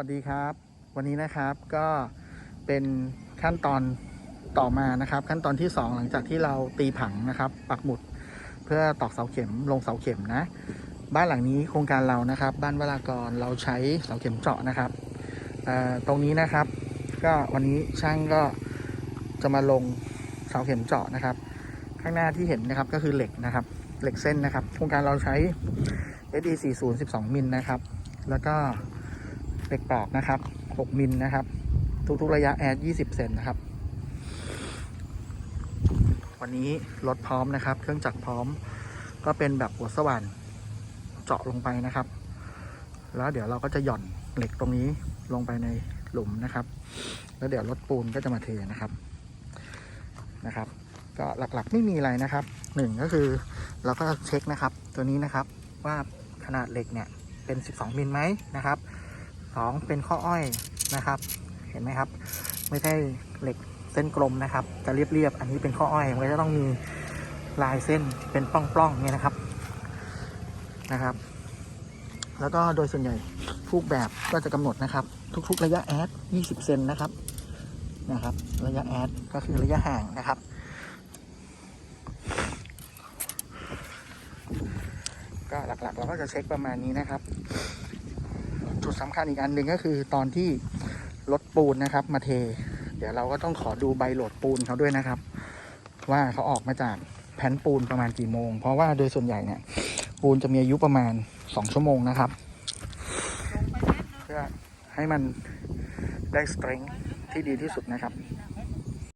วัสดีครับ วันนี้นะครับก็เป็นขั้นตอนต่อมานะครับ ขั้นตอนที่ 2 หลังจากที่เราตีผังนะครับ ปักหมุดเพื่อตอกเสาเข็มลงเสาเข็มนะ บ้านหลังนี้โครงการเรานะครับ บ้านวรากรเราใช้เสาเข็มเจาะนะครับตรงนี้นะครับ ก็วันนี้ช่างก็จะมาลงเสาเข็มเจาะนะครับ ข้างหน้าที่เห็นนะครับก็คือเหล็กนะครับ เหล็กเส้นนะครับ โครงการเราใช้ SD 40 12มิลนะครับ แล้วก็ เหล็กปลอกนะครับ 6 มิลนะครับ ทุกๆระยะแอด20 เซนนะครับ วันนี้รถพร้อมนะครับ เครื่องจักรพร้อม ก็เป็นแบบหัวสว่านเจาะลงไปนะครับ แล้วเดี๋ยวเราก็จะหย่อนเหล็กตรงนี้ลงไปในหลุมนะครับ แล้วเดี๋ยวรถปูนก็จะมาเทนะครับนะครับ ก็หลักๆไม่มีอะไรนะครับหนึ่งก็คือเราก็เช็คนะครับตัวนี้นะครับว่าขนาดเหล็กเนี่ยเป็น 12มิลไหมนะครับ สองเป็นข้ออ้อยนะครับ เห็นไหมครับ ไม่ใช่เหล็กเส้นกลมนะครับ จะเรียบๆ อันนี้เป็นข้ออ้อยมันจะต้องมีลายเส้นเป็นปล้องๆเนี่ยนะครับนะครับ แล้วก็โดยส่วนใหญ่ผูกแบบก็จะกำหนดนะครับ ทุก ๆ ระยะแอด 20 เซนนะครับนะครับ ระยะแอดก็คือระยะห่างนะครับก็หลักๆ เราก็จะเช็คประมาณนี้นะครับ จุดสำคัญอีกอันหนึ่งก็คือตอนที่รถปูนนะครับ มาเท เดี๋ยวเราก็ต้องขอดูใบโหลดปูนเขาด้วยนะครับ ว่าเขาออกมาจากแผ่นปูนประมาณกี่โมง เพราะว่าโดยส่วนใหญ่เนี่ย ปูนจะมีอายุประมาณสองชั่วโมงนะครับ เพื่อให้มันได้สตริงที่ดีที่สุดนะครับ